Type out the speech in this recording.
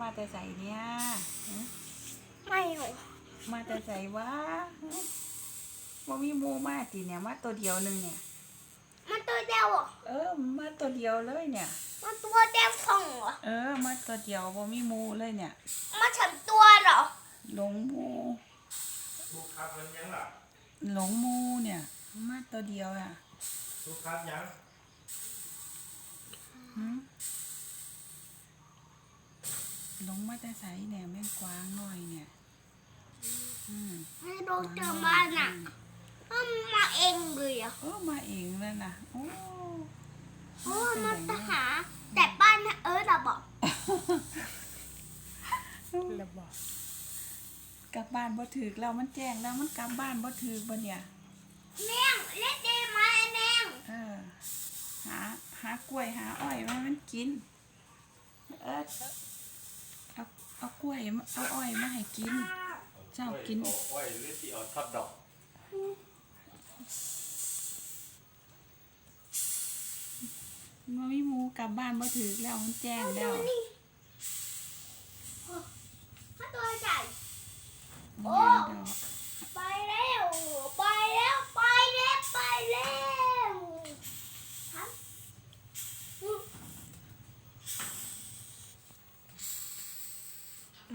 มาแต่ใส่เนี่ยฮะไม่หรอกมาแต่ใส่วะฮะบ่มีหมูมาติเนี่ยมาตัวเดียวหนึงเนี่ยมันตัวเดียวเหรอเออมาตัวเดียวเลยเนี่ยมันตัวเดียวสองเหรอเออมาตัวเดียวบ่มีหมูเลยเนี่ยมันฉันตัวเหรอหลงหมูลูกค้ามันยังล่ะหลงหมูเนี่ยมาตัวเดียวอะลูกค้ายัง หืมห ลงมาแต่ใส่เนี่ยแม่งกวางหน่อยเนี่ย อืมให้ดูเจอบ้านอะมันมาเองเลยอะเออมาเองแล้วนะโอ้เพราะว่ามันจะหา แต่บ้านน่ะเออเราบอกระบอกกลับบ้านบ่ถึกแล้วมันแจ้งแล้วมันกลับบ้านบ่ถึกบ่เนี่ยแมงเล่นเดไหมแมงเออหาหากล้วยหาอ้อยมาให้มันกิน เออ เอาเอากล้วยมาเอาอ้อยมาให้กิน เจ้ากินโอ้ยหรือที่เอาทอดดอกมันมีหมูกลับบ้านบ่ถึกแล้วมันแจ้งแล้วนี่ถ้าตัวใหญ่บ่แม่นดอก